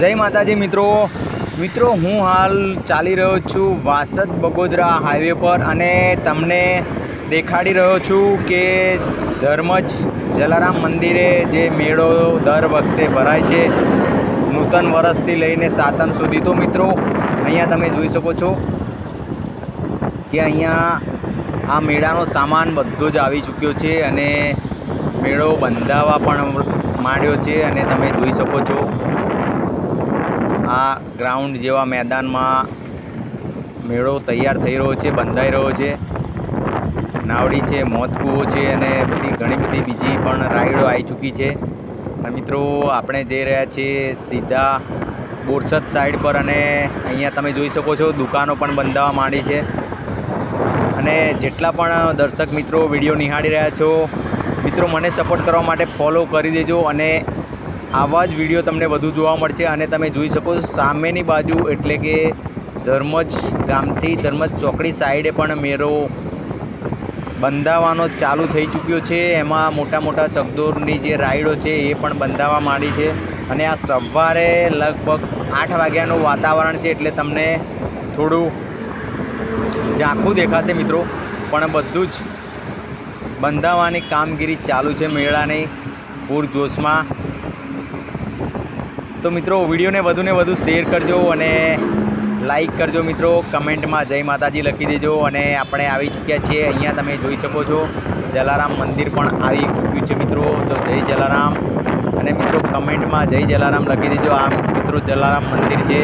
જય માતાજી મિત્રો. મિત્રો, હું હાલ ચાલી રહ્યો છું વાસદ બગોદરા હાઈવે પર અને તમને દેખાડી રહ્યો છું કે ધર્મજ જલારામ મંદિરે જે મેળો દર વખતે ભરાય છે, નૂતન વર્ષથી લઈને સાતમ સુધી. તો મિત્રો, અહીંયા તમે જોઈ શકો છો કે અહીંયા આ મેળાનો સામાન બધો જ આવી ચૂક્યો છે અને મેળો બંધાવા પણ માંડ્યો છે અને તમે જોઈ શકો છો. આ ગ્રાઉન્ડ જેવા મેદાનમાં મેળો તૈયાર થઈ રહ્યો છે, બંધાઈ રહ્યો છે. નાવડી છે મોત કૂવો છે અને બધી ઘણી બધી બીજી પણ રાઈડો આવી ચૂકી છે. અને મિત્રો, આપણે જઈ રહ્યા છીએ સીધા બોરસદ સાઈડ પર અને અહીંયા તમે જોઈ શકો છો, દુકાનો પણ બંધાવા માંડી છે. અને જેટલા પણ દર્શક મિત્રો વીડિયો નિહાળી રહ્યા છો, મિત્રો મને સપોર્ટ કરવા માટે ફોલો કરી દેજો અને આવા જ વીડિયો તમને વધુ જોવા મળશે અને તમે જોઈ શકો સામેની બાજુ એટલે કે ધર્મજ ગામથી ધર્મજ ચોકડી સાઈડે પણ મેળો બંધાવવાનો ચાલુ થઈ ચૂક્યો છે. એમાં મોટા મોટા ચકદોરની જે રાઈડો છે એ પણ બંધાવા માંડી છે અને આ સવારે લગભગ આઠ વાગ્યાનું વાતાવરણ છે એટલે તમને થોડું ઝાંખું દેખાશે મિત્રો. પણ બધું જ બંધાવવાની કામગીરી ચાલુ છે મેળાની પૂરજોશમાં. તો મિત્રો, વિડીયોને વધુને વધુ શેર કરજો અને લાઈક કરજો મિત્રો. કમેન્ટમાં જય માતાજી લખી દેજો અને આપણે આવી ચૂક્યા છીએ. અહીંયા તમે જોઈ શકો છો, જલારામ મંદિર પણ આવી ચૂક્યું છે મિત્રો. તો જય જલારામ. અને મિત્રો, કમેન્ટમાં જય જલારામ લખી દેજો. આ મિત્રો જલારામ મંદિર છે.